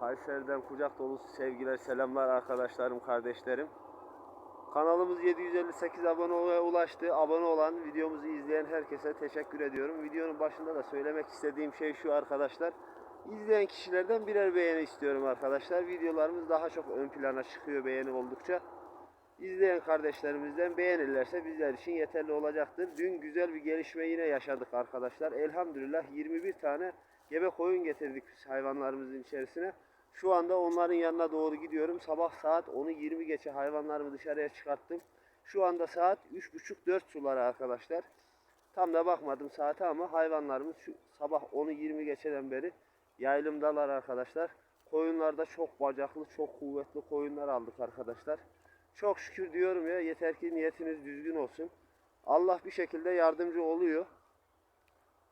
Kayseri'den kucak dolusu sevgiler, selamlar arkadaşlarım, kardeşlerim. Kanalımız 758 aboneye ulaştı. Abone olan, videomuzu izleyen herkese teşekkür ediyorum. Videonun başında da söylemek istediğim şey şu arkadaşlar. İzleyen kişilerden birer beğeni istiyorum arkadaşlar. Videolarımız daha çok ön plana çıkıyor beğeni oldukça. İzleyen kardeşlerimizden beğenirlerse bizler için yeterli olacaktır. Dün güzel bir gelişme yine yaşadık arkadaşlar. Elhamdülillah 21 tane gebe koyun getirdik hayvanlarımızın içerisine. Şu anda onların yanına doğru gidiyorum. Sabah saat 10'u 20 geçe hayvanlarımı dışarıya çıkarttım. Şu anda saat 3.30-4 suları arkadaşlar. Tam da bakmadım saate ama hayvanlarımız şu sabah 10'u 20 geçeden beri yaylımdalar arkadaşlar. Koyunlarda çok bacaklı, çok kuvvetli koyunlar aldık arkadaşlar. Çok şükür diyorum ya yeter ki niyetiniz düzgün olsun. Allah bir şekilde yardımcı oluyor.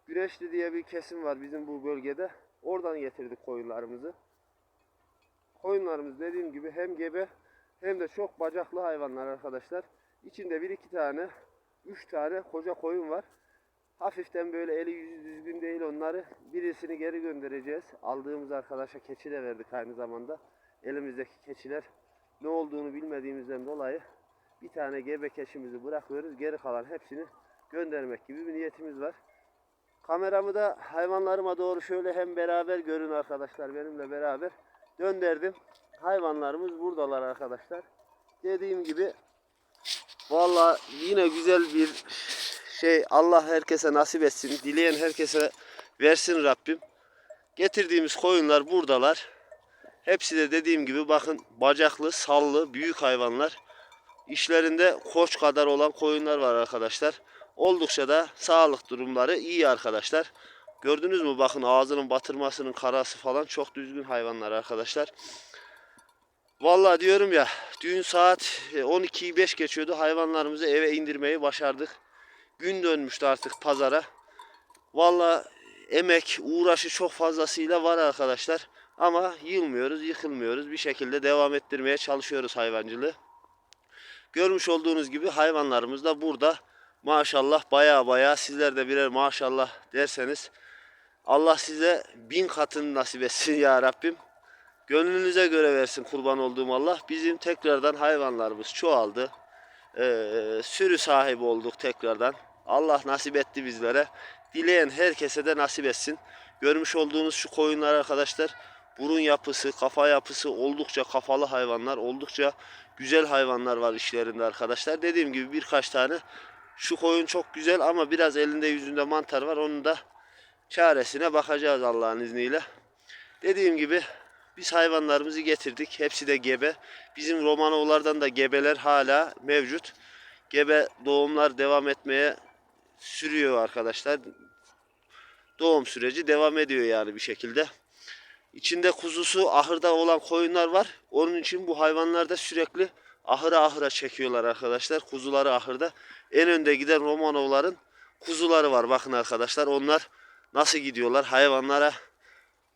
Güneşli diye bir kesim var bizim bu bölgede. Oradan getirdik koyunlarımızı. Koyunlarımız dediğim gibi hem gebe hem de çok bacaklı hayvanlar arkadaşlar. İçinde bir iki tane, üç tane koca koyun var. Hafiften böyle eli yüzü düzgün değil onları. Birisini geri göndereceğiz. Aldığımız arkadaşa keçi de verdik aynı zamanda. Elimizdeki keçiler ne olduğunu bilmediğimizden dolayı bir tane gebe keçimizi bırakıyoruz. Geri kalan hepsini göndermek gibi bir niyetimiz var. Kameramı da hayvanlarıma doğru şöyle hem beraber görün arkadaşlar benimle beraber döndürdüm. Hayvanlarımız buradalar arkadaşlar. Dediğim gibi valla yine güzel bir şey Allah herkese nasip etsin. Dileyen herkese versin Rabbim. Getirdiğimiz koyunlar buradalar. Hepsi de dediğim gibi bakın bacaklı, sallı, büyük hayvanlar. İşlerinde koç kadar olan koyunlar var arkadaşlar. Oldukça da sağlık durumları iyi arkadaşlar. Gördünüz mü bakın ağzının batırmasının karası falan çok düzgün hayvanlar arkadaşlar. Vallahi diyorum ya dün saat e, 12'yi 5 geçiyordu hayvanlarımızı eve indirmeyi başardık. Gün dönmüştü artık pazara. Vallahi emek, uğraşı çok fazlasıyla var arkadaşlar. Ama yılmıyoruz, yıkılmıyoruz. Bir şekilde devam ettirmeye çalışıyoruz hayvancılığı. Görmüş olduğunuz gibi hayvanlarımız da burada. Maşallah baya baya sizler de birer maşallah derseniz Allah size bin katını nasip etsin ya Rabbim. Gönlünüze göre versin kurban olduğum Allah. Bizim tekrardan hayvanlarımız çoğaldı. Ee, sürü sahibi olduk tekrardan. Allah nasip etti bizlere. Dileyen herkese de nasip etsin. Görmüş olduğunuz şu koyunlar arkadaşlar burun yapısı, kafa yapısı oldukça kafalı hayvanlar, oldukça güzel hayvanlar var işlerinde arkadaşlar. Dediğim gibi birkaç tane şu koyun çok güzel ama biraz elinde yüzünde mantar var. Onun da çaresine bakacağız Allah'ın izniyle. Dediğim gibi biz hayvanlarımızı getirdik. Hepsi de gebe. Bizim Romanoğullardan da gebeler hala mevcut. Gebe doğumlar devam etmeye sürüyor arkadaşlar. Doğum süreci devam ediyor yani bir şekilde. İçinde kuzusu ahırda olan koyunlar var. Onun için bu hayvanlar da sürekli ahıra ahıra çekiyorlar arkadaşlar. Kuzuları ahırda. En önde giden Romanovların kuzuları var. Bakın arkadaşlar onlar nasıl gidiyorlar hayvanlara.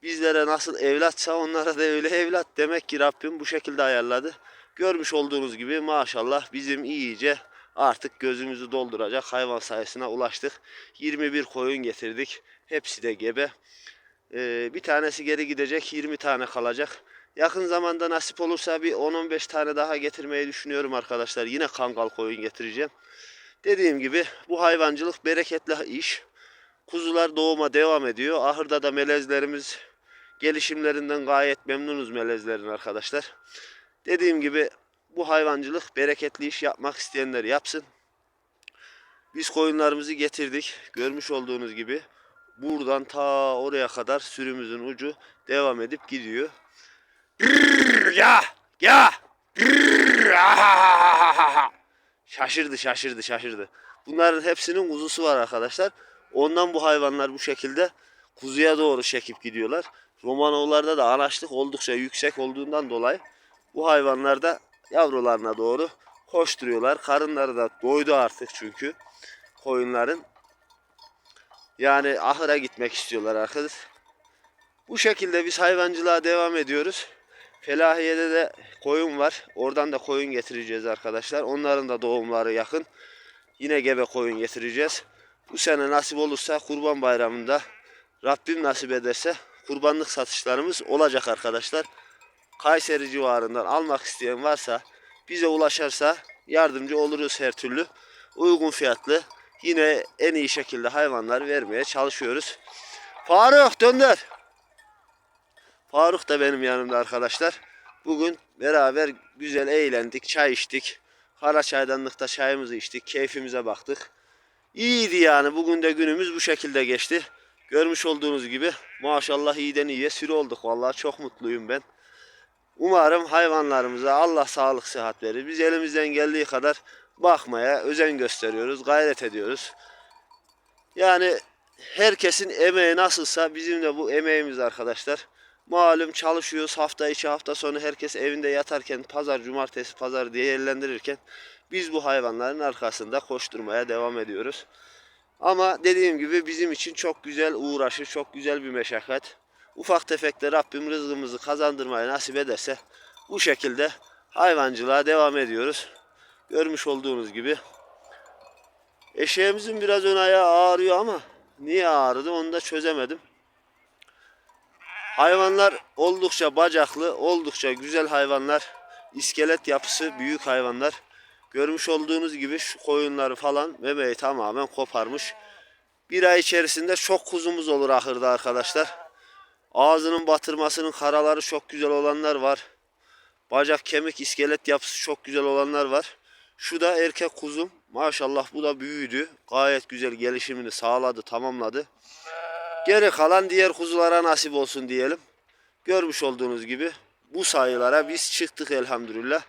Bizlere nasıl evlatsa onlara da öyle evlat. Demek ki Rabbim bu şekilde ayarladı. Görmüş olduğunuz gibi maşallah bizim iyice artık gözümüzü dolduracak hayvan sayısına ulaştık. 21 koyun getirdik. Hepsi de gebe. Ee, bir tanesi geri gidecek 20 tane kalacak. Yakın zamanda nasip olursa bir 10-15 tane daha getirmeyi düşünüyorum arkadaşlar. Yine kangal koyun getireceğim. Dediğim gibi bu hayvancılık bereketli iş. Kuzular doğuma devam ediyor. Ahırda da melezlerimiz gelişimlerinden gayet memnunuz melezlerin arkadaşlar. Dediğim gibi bu hayvancılık bereketli iş yapmak isteyenler yapsın. Biz koyunlarımızı getirdik. Görmüş olduğunuz gibi buradan ta oraya kadar sürümüzün ucu devam edip gidiyor. Ya ya şaşırdı şaşırdı şaşırdı. Bunların hepsinin kuzusu var arkadaşlar. Ondan bu hayvanlar bu şekilde kuzuya doğru çekip gidiyorlar. Romanoğullarda da anaçlık oldukça yüksek olduğundan dolayı bu hayvanlar da yavrularına doğru koşturuyorlar. Karınları da doydu artık çünkü koyunların. Yani ahıra gitmek istiyorlar arkadaş. Bu şekilde biz hayvancılığa devam ediyoruz. Felahiye'de de koyun var. Oradan da koyun getireceğiz arkadaşlar. Onların da doğumları yakın. Yine gebe koyun getireceğiz. Bu sene nasip olursa Kurban Bayramı'nda Rabbim nasip ederse kurbanlık satışlarımız olacak arkadaşlar. Kayseri civarından almak isteyen varsa bize ulaşırsa yardımcı oluruz her türlü. Uygun fiyatlı yine en iyi şekilde hayvanlar vermeye çalışıyoruz. Faruk döndür. Faruk da benim yanımda arkadaşlar. Bugün beraber güzel eğlendik, çay içtik. Kara çaydanlıkta çayımızı içtik, keyfimize baktık. İyiydi yani. Bugün de günümüz bu şekilde geçti. Görmüş olduğunuz gibi maşallah iyiden iyiye sürü olduk. Vallahi çok mutluyum ben. Umarım hayvanlarımıza Allah sağlık sıhhat verir. Biz elimizden geldiği kadar bakmaya özen gösteriyoruz, gayret ediyoruz. Yani herkesin emeği nasılsa bizim de bu emeğimiz arkadaşlar. Malum çalışıyoruz hafta içi hafta sonu herkes evinde yatarken pazar cumartesi pazar değerlendirirken biz bu hayvanların arkasında koşturmaya devam ediyoruz. Ama dediğim gibi bizim için çok güzel uğraşı, çok güzel bir meşakkat. Ufak tefek de Rabbim rızkımızı kazandırmayı nasip ederse bu şekilde hayvancılığa devam ediyoruz. Görmüş olduğunuz gibi. Eşeğimizin biraz ön ayağı ağrıyor ama niye ağrıdı onu da çözemedim. Hayvanlar oldukça bacaklı, oldukça güzel hayvanlar. İskelet yapısı büyük hayvanlar. Görmüş olduğunuz gibi şu koyunları falan memeyi tamamen koparmış. Bir ay içerisinde çok kuzumuz olur ahırda arkadaşlar. Ağzının batırmasının karaları çok güzel olanlar var. Bacak kemik iskelet yapısı çok güzel olanlar var. Şu da erkek kuzum. Maşallah bu da büyüdü. Gayet güzel gelişimini sağladı, tamamladı. Geri kalan diğer kuzulara nasip olsun diyelim. Görmüş olduğunuz gibi bu sayılara biz çıktık elhamdülillah.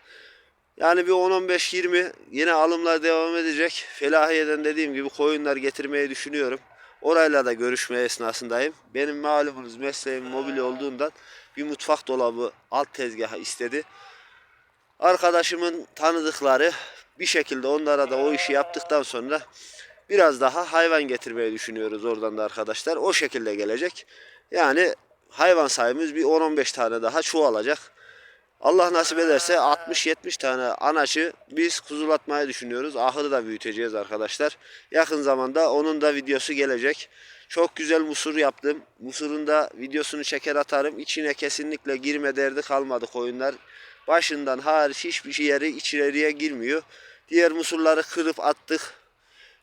Yani bir 10-15-20 yine alımlar devam edecek. Felahiye'den dediğim gibi koyunlar getirmeyi düşünüyorum. Orayla da görüşme esnasındayım. Benim malumunuz mesleğim mobilya olduğundan bir mutfak dolabı alt tezgahı istedi. Arkadaşımın tanıdıkları bir şekilde onlara da o işi yaptıktan sonra biraz daha hayvan getirmeyi düşünüyoruz oradan da arkadaşlar. O şekilde gelecek. Yani hayvan sayımız bir 10-15 tane daha çoğalacak. Allah nasip ederse 60-70 tane anaçı biz kuzulatmayı düşünüyoruz. Ahırı da büyüteceğiz arkadaşlar. Yakın zamanda onun da videosu gelecek. Çok güzel musur yaptım. Musurun da videosunu çeker atarım. İçine kesinlikle girme derdi kalmadı koyunlar. Başından hariç hiçbir şey yeri içeriye girmiyor. Diğer musurları kırıp attık.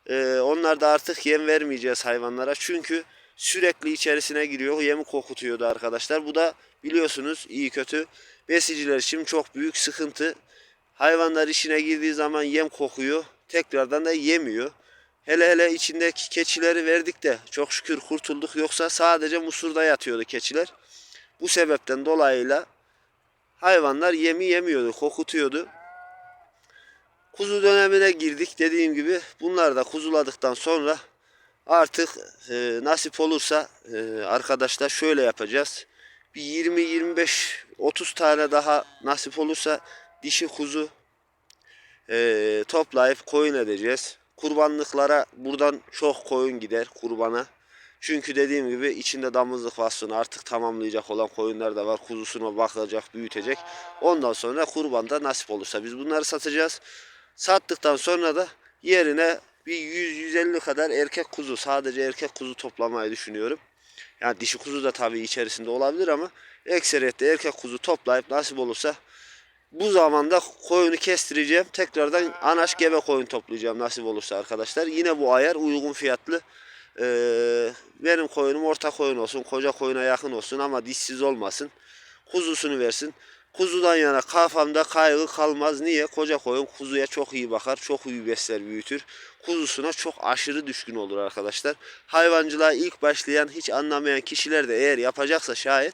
Ee, onlar da artık yem vermeyeceğiz hayvanlara. Çünkü sürekli içerisine giriyor. Yemi kokutuyordu arkadaşlar. Bu da biliyorsunuz iyi kötü besiciler için çok büyük sıkıntı. Hayvanlar içine girdiği zaman yem kokuyor. Tekrardan da yemiyor. Hele hele içindeki keçileri verdik de çok şükür kurtulduk. Yoksa sadece musurda yatıyordu keçiler. Bu sebepten dolayıyla hayvanlar yemi yemiyordu, kokutuyordu. Kuzu dönemine girdik dediğim gibi. Bunlar da kuzuladıktan sonra artık e, nasip olursa e, arkadaşlar şöyle yapacağız. Bir 20 25 30 tane daha nasip olursa dişi kuzu e, toplayıp koyun edeceğiz. Kurbanlıklara buradan çok koyun gider kurbana. Çünkü dediğim gibi içinde damızlık vasfını artık tamamlayacak olan koyunlar da var. Kuzusuna bakacak, büyütecek. Ondan sonra kurbanda nasip olursa biz bunları satacağız. Sattıktan sonra da yerine bir 100-150 kadar erkek kuzu, sadece erkek kuzu toplamayı düşünüyorum. Yani dişi kuzu da tabii içerisinde olabilir ama ekseriyette erkek kuzu toplayıp nasip olursa bu zamanda koyunu kestireceğim. Tekrardan anaç gebe koyun toplayacağım nasip olursa arkadaşlar. Yine bu ayar uygun fiyatlı. Ee, benim koyunum orta koyun olsun, koca koyuna yakın olsun ama dişsiz olmasın. Kuzusunu versin. Kuzudan yana kafamda kaygı kalmaz. Niye? Koca koyun kuzuya çok iyi bakar, çok iyi besler, büyütür. Kuzusuna çok aşırı düşkün olur arkadaşlar. Hayvancılığa ilk başlayan, hiç anlamayan kişiler de eğer yapacaksa şayet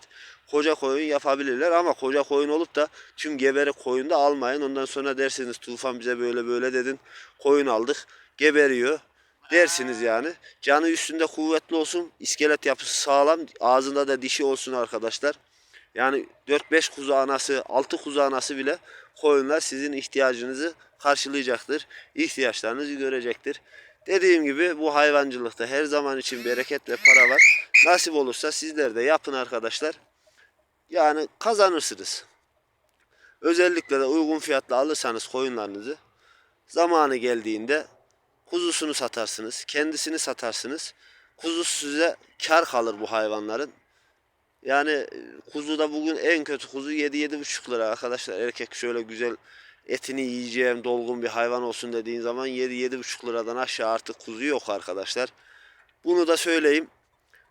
koca koyun yapabilirler ama koca koyun olup da tüm geberi koyun da almayın. Ondan sonra dersiniz Tufan bize böyle böyle dedin. Koyun aldık. Geberiyor dersiniz yani. Canı üstünde kuvvetli olsun. iskelet yapısı sağlam. Ağzında da dişi olsun arkadaşlar. Yani 4-5 kuzu anası, 6 kuzu anası bile koyunlar sizin ihtiyacınızı karşılayacaktır. İhtiyaçlarınızı görecektir. Dediğim gibi bu hayvancılıkta her zaman için bereket ve para var. Nasip olursa sizler de yapın arkadaşlar. Yani kazanırsınız. Özellikle de uygun fiyatla alırsanız koyunlarınızı zamanı geldiğinde kuzusunu satarsınız, kendisini satarsınız. Kuzusu size kar kalır bu hayvanların. Yani e, kuzu da bugün en kötü kuzu 7-7,5 lira arkadaşlar. Erkek şöyle güzel etini yiyeceğim dolgun bir hayvan olsun dediğin zaman 7-7,5 liradan aşağı artık kuzu yok arkadaşlar. Bunu da söyleyeyim.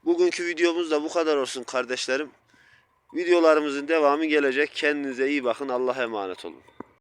Bugünkü videomuz da bu kadar olsun kardeşlerim. Videolarımızın devamı gelecek. Kendinize iyi bakın. Allah'a emanet olun.